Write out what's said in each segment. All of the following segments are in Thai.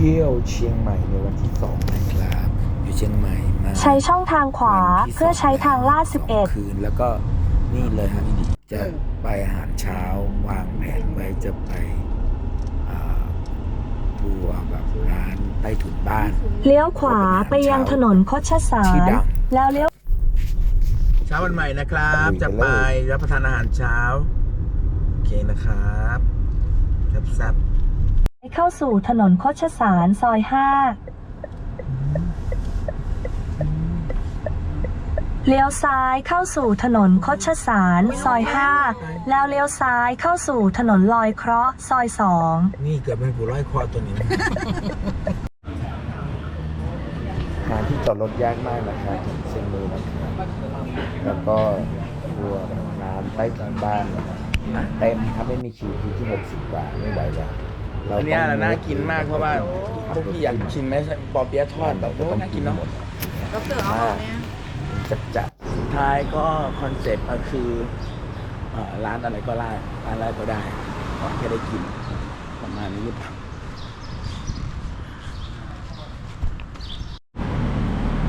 ที่ยวเชียงใหม่ในวันที่สองนะครับอยู่เชียงใหม่มาใช้ช่องทางขวาวันที่เพื่อใช้ทางลาดสองคืนแล้วก็นี่เลยครับพี่ดิจะไปอาหารเช้าวางแผนไว้จะไปอ่าทัวร์แบบร้านใต้ถุนบ้าน11เลี้ยวขวาไปยังถนนคดชสาที่รดังแล้วเลี้ยวเช้าวันใหม่นะครับลุยกันจะไปเลยรับประทานอาหารเช้า โอเคนะครับแซ่บ เข้าสู่ถนนคดชสารซอย 5 เลี้ยวซ้ายเข้าสู่ถนนคดชสารซอย 5 แล้วเลี้ยวซ้ายเข้าสู่ถนนลอยเคราะห์ซอย2ๆนี่เกือบเป็นผู้ร้อยคอตัวนี้ หาที่จอดรถยากมากนะครับที่เชียงใหม่นะครับแล้วก็ทัวร์ร้านใต้ถุนบ้านนะครับอะเต็มถ้าไม่มีคิวคือที่ 60บาทไม่ไหวแล้วเรา อันเนี้ยต้องน่ากินมากเพราะว่าพวกพี่อยากชิมไหมปอเปี๊ยะทอดแบบโอ้น่ากินเนาะมากจัดจัดสุดท้ายก็คอนเซ็ปต์ก็คือเอ่อร้านอะไรก็ได้ร้านอะไรก็ได้ขอแค่ได้กินประมาณนี้หรือเปล่า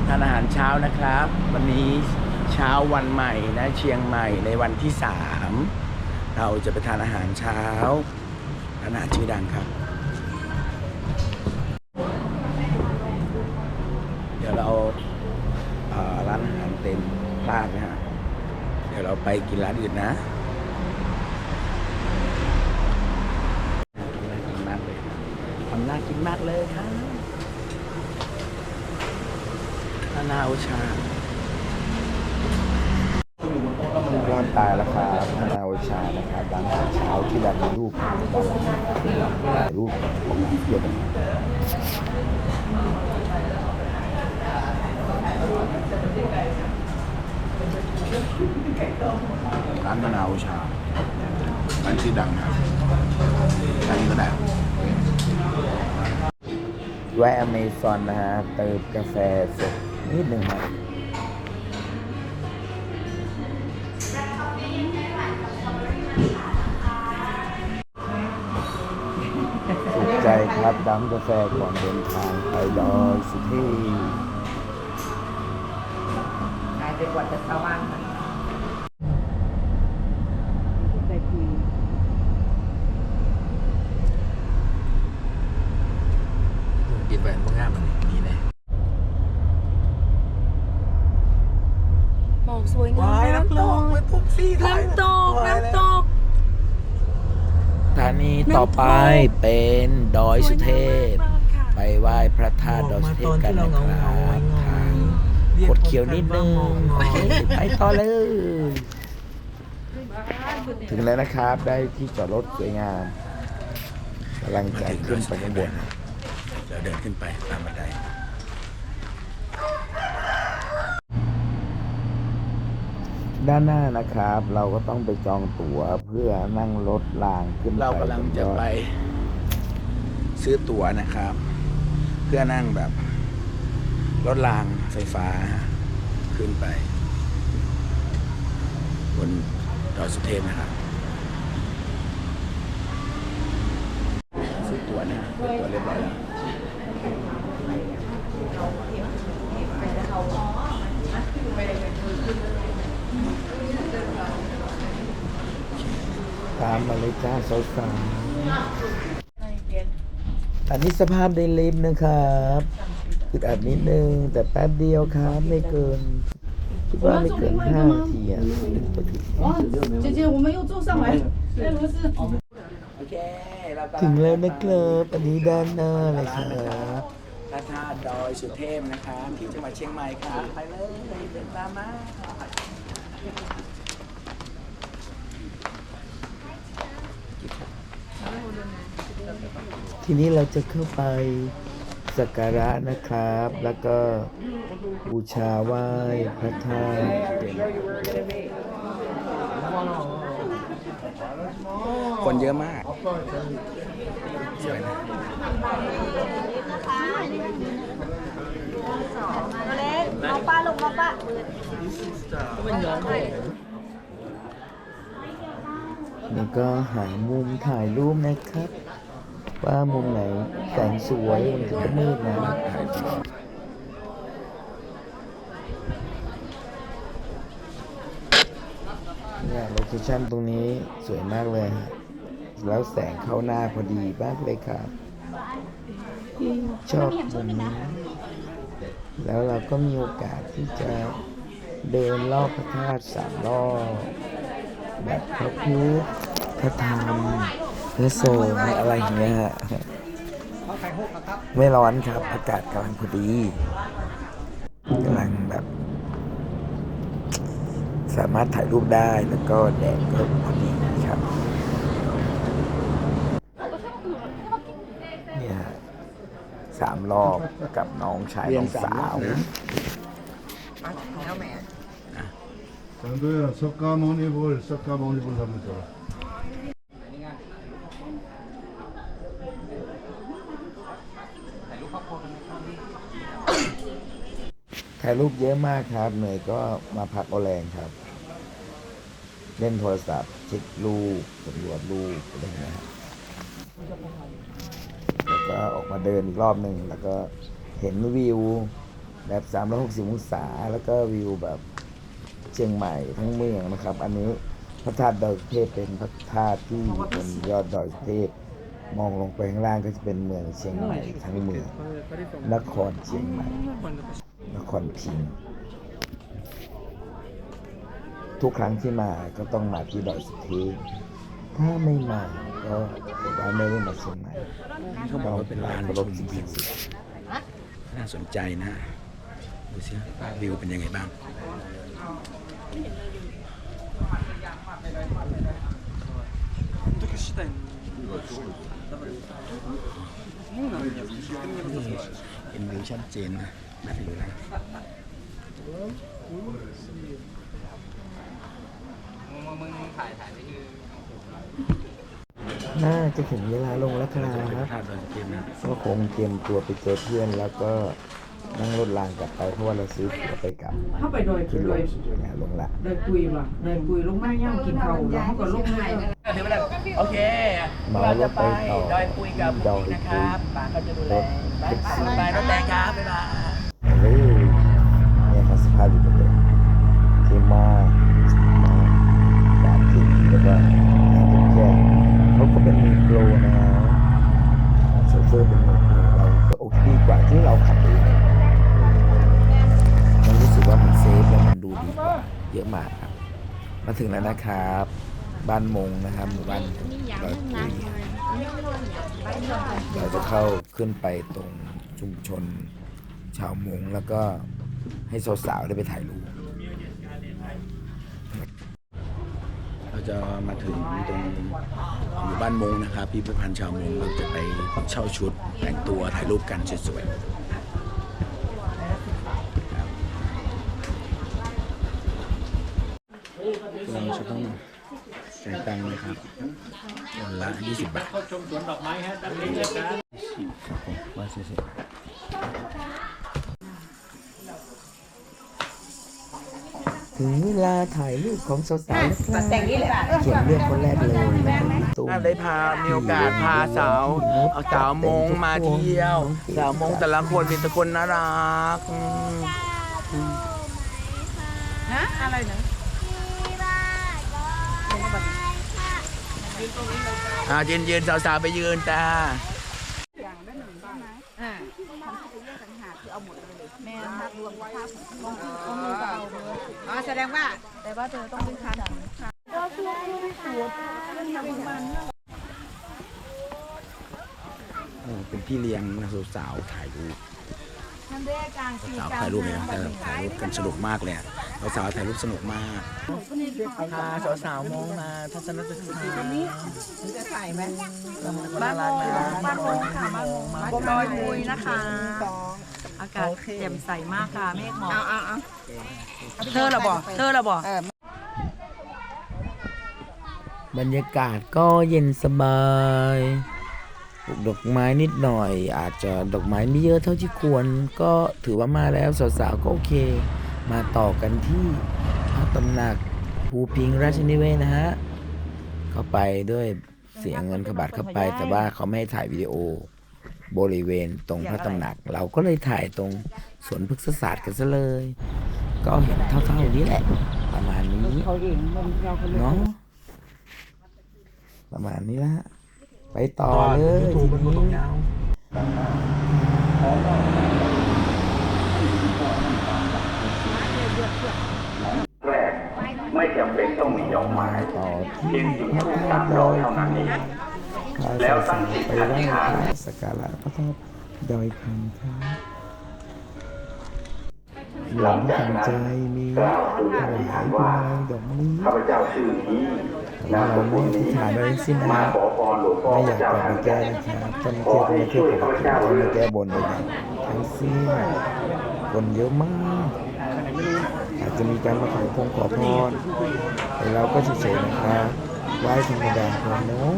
ทานอาหารเช้านะครับ วันนี้เช้าวันใหม่นะเชียงใหม่ในวันที่สามเราจะไปทานอาหารเช้า ร้านอาหารชื่อดังครับ เดี๋ยวเราเอ่อร้านอาหารเต็มพลาดนะฮะ เดี๋ยวเราไปกินร้านอื่นนะน่ากินมากเลยทำน่ากินมากเลยครับนานาโอชา ร้านตายแล้วครับธนาวชานะครับร้านอาหารเช้าที่แบบมีรูปถ่ายรูปของเที่ยวกันร้านนานาโอชาร้านชื่ดังนะครับร้านนี้ก็ได้แวะอเมซอนนะฮะเติมกาแฟสดนิดหนึ่งครับ รับดำกาแฟก่อนเดินทางไปดอยสุเทพกลายเป็นวัดแต่ชาวบ้านค่ะปิดแหวนพวกงามมันนี่แน่หมอกสวยงามว้ายน้ำตกไปปุ๊บซี่น้ำตก น้ำตก สถา นีต่อไปเป็นดอยสุเทพ ไปไหว้พระธาตุดอยสุเทพกันนะครับทางกดเขียวนิดนึงไปต่อเลย ถึงแล้วนะครับได้ที่จอดรถสวยงามกำลังจะขึ้นไปข้างบนเดี๋ยวเดินขึ้นไปตามบันได ด้านหน้านะครับ เราก็ต้องไปจองตั๋วเพื่อนั่งรถรางขึ้นไปเรากำลังจะไป ซื้อตั๋วนะครับ เพื่อนั่งแบบรถรางไฟฟ้าขึ้นไป บนดอยสุเทพนะครับ ซื้อตั๋วนะตั๋วเรียบร้อยแล้ว ตามมาเลยจ้าสาวสาวตอนนี้สภาพในลิฟต์นะครับอึดอัดนิดนึง แต่แป๊บเดียวครับ ไม่เกินคิดว่าไม่เกินห้าทีอะเจเจผมไม่ยถึงแล้วนะครับอันนี้ด้านหน้าเลยครับพระธาตุดอยสุเทพนะคะที่จังหวัดเชียงใหม่ค่ะไปเลยไปเดินตามมา ทีนี้เราจะเข้าไปสักการะนะครับ แล้วก็บูชาไหว้พระธาตุคนเยอะมากสวยนะเล็กมาป้าลงมาป้านี่ก็หามุมถ่ายรูปนะครับ ว่ามุมไหนแสงสวยมันจะมืดนะเนี่ยโลเคชั่นตรงนี้สวยมากเลยฮะแล้วแสงเข้าหน้าพอดีมากเลยครับชอบมุมนี้แล้วเราก็มีโอกาสที่จะเดินรอบพระธาตุสามรอบแบบพระพุทธพระธรรม พระสงฆ์อะไรอย่างเงี้ยฮะไม่ร้อนครับ อากาศกำลังพอดีกำลังแบบ สามารถถ่ายรูปได้แล้วก็แดดก็พอดีครับ เนี่ยฮะสามรอบกับน้องชายน้องสาว 정도야 석가모니볼 석가모니볼 한번 줘. ถ่ายรูปเยอะมากครับเหนื่อยก็มาพักเอาแรงครับ เล่นโทรศัพท์เช็ครูปสำรวจรูปอะไรอย่างเงี้ยครับแล้วก็ออกมาเดินอีกรอบหนึ่งแล้วก็เห็นวิวแบบ 360 องศา แล้วก็วิวแบบเชียงใหม่ทั้งเมืองนะครับ อันนี้พระธาตุดอยเทพเป็นพระธาตุที่บนยอดดอยเทพ มองลงไปข้างล่างก็จะเป็นเมืองเชียงใหม่ทั้งเมืองนครเชียงใหม่ นครพิงทุกครั้งที่มาก็ต้องมาที่ดอยสุเทพถ้าไม่มาก็ถือว่าไม่ได้มาเชียงใหม่เขาบอกว่าเป็นลานรชมวิวน่าสนใจนะ ดูสิวิวเป็นยังไงบ้างเห็นวิวชัดเจนนะ นี้นะน่าจะถึงเวลาลงแล้วครัเราจะเป็นบภาพดอยสุเทพนะก็คงเตรียมตัวไปเจอเพื่อนแล้วก็นั่งรถรางกลับไปเพราะว่าเราซื้อตั๋วไปกลับเข้าไปโดยขึ้นโดรยถเนี่ยลงละโดยปุยว่ะโดยปุยลงมาย่างกินเขาแล้วเขาก็ลงเลยโอเคเมารถไปต่อดอยปุยกับดอยนะคปุรัยบป้าก็จะดูแลรถแท็กซี่บายรถแดงครับบ๊ายบาย เฮ้ยเนี่ยครับสภาพอยู่เป็นเลยที่มากมาการกินแล้วก็งานเป็นแค่เขาก็เป็นมือโปรนะโซเฟอร์เป็นมือโปรเราก็โอเคดีกว่าที่เราขับเองมันรู้สึกว่ามันเซฟแล้วมันดูดีเยอะมากครับ มาถึงแล้วนะครับ บ้านมงนะครับหมู่บ้านดอยปุยเราจะเข้าขึ้นไปตรงชุมชน ชาวมงแล้วก็ให้สาวๆได้ไปถ่ายรูปเราจะมาถึงตรงหมู่บ้านมงนะครับพิพิธภัณฑ์ชาวมงเราจะไปเช่าชุดแต่งตัวถ่ายรูปกันสวยๆเราจะต้องจ่ายตังค์นะครับคนละ 20 บาทชมสวนดอกไม้ฮะครับผมว่าสิ ถึงเวลาถ่ายรูปของสาวๆแล้วครับแต่งนี้เลยเขียนเรื่องคนแรกเลยตุ้มน่าได้พา มีโอกาสพาสาวเอาสาวมงมาเที่ยว สาวมงแต่ละคนเป็นแต่คนน่ารักอืมฮะอะไรนะอ่ายืนยืนสาวๆไปยืนจ้า อ๋อแสดงว่าโอ้เป็นพี่เลี้ยงนะสาวๆถ่ายรูปสาวๆถ่ายรูปเลยนะแต่ถ่ายรูปกันสนุกมากเลยอะสาวๆถ่ายรูปสนุกมากพาสาวๆมองมาทัศนศึกษานี้จะถ่ายไหมบ้านมองบ้านมองค่ะบ้านมองมาดอยปุยนะคะ อากาศแจ่มใสมากค่ะเมฆหมอกเธอละบ่เธอละบ่บรรยากาศก็เย็นสบายปลูกดอกไม้นิดหน่อย อาจจะดอกไม้ไม่เยอะเท่าที่ควร ก็ถือว่ามาแล้วสาวๆก็โอเค มาต่อกันที่พระตำหนักภูพิงราชนิเวศน์นะฮะ เข้าไปด้วยเสียเงินขบัตรเข้าไป แต่ว่าเขาไม่ให้ถ่ายวิดีโอ บริเวณตรงพระตำหนัก เราก็เลยถ่ายตรงสวนพฤกษศาสตร์กันซะเลย ก็เห็นเท่าๆนี้แหละ ประมาณนี้เขาเองมันเราก็เลยเนาะประมาณนี้ละไปต่อเลยทีนี้ไม่จำเป็นต้องมีดอกไม้มาต่อเพีที่ยงจุดพระธูปธาสามตุดดออกยเท่านั้นเอง พาสาวๆไปไหว้พระสการะพระธาตุดอยคำครับหลังทำใจมีถวายพวงมาลัยดอกมะลิข้าพเจ้าชื่อนี้แต่ว่าเราไม่อธิษฐานได้สิ้นมาขอพรหลวงพ่อไม่อยากกลับมาแก้นะครับท่องเที่ยวมาเที่ยวปกติจะมาแก้บนเลยนะทั้งสิ้นคนเยอะมากอาจจะมีการมาขอพงขอพรแต่เราก็เฉยๆนะครับไหว้ธรรมดาพอเนาะ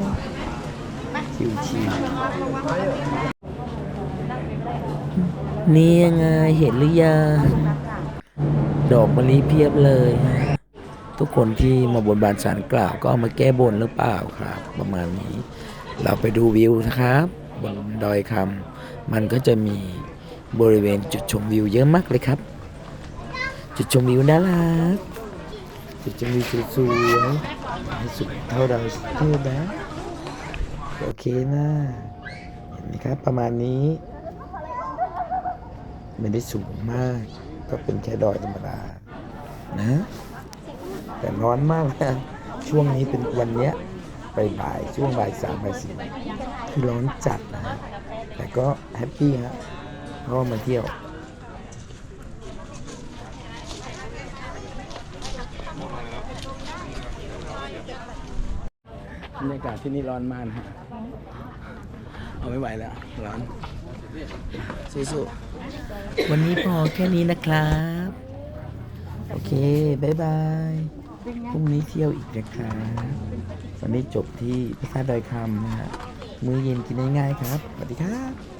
ชิวๆนี่ยังไงเห็นหรือยังดอกมะลิเพียบเลย ทุกคนที่มาบนบานสารกล่าวก็เอามาแก้บนหรือเปล่าครับ ประมาณนี้ เราไปดูวิวนะครับ บนดอยคำมันก็จะมีบริเวณจุดชมวิวเยอะมากเลยครับ จุดชมวิวน่ารักจุดชมวิวสวยๆสุดเท่าเราเท่นะ โอเคนะเห็นไหมครับประมาณนี้ไม่ได้สูงมาก ก็เป็นแค่ดอยธรรมดานะ แต่ร้อนมากนะช่วงนี้เป็นวันเนี้ยไปบ่ายช่วงบ่ายสามบ่ายสี่คือร้อนจัดนะแต่ก็แฮปปี้ฮะเพราะมาเที่ยว รรยากาศที่นี่ร้อนมากนะฮะเอาไม่ไหวแล้วร้อนสู้ๆวันนี้พอแค่นี้นะครับ โอเคบายบายพรุ่งนี้เที่ยวอีกนะครับวันนี้จบที่พระธาตุดอยคำนะฮะมื้อเย็นกินง่ายๆครับสวัสดีครับ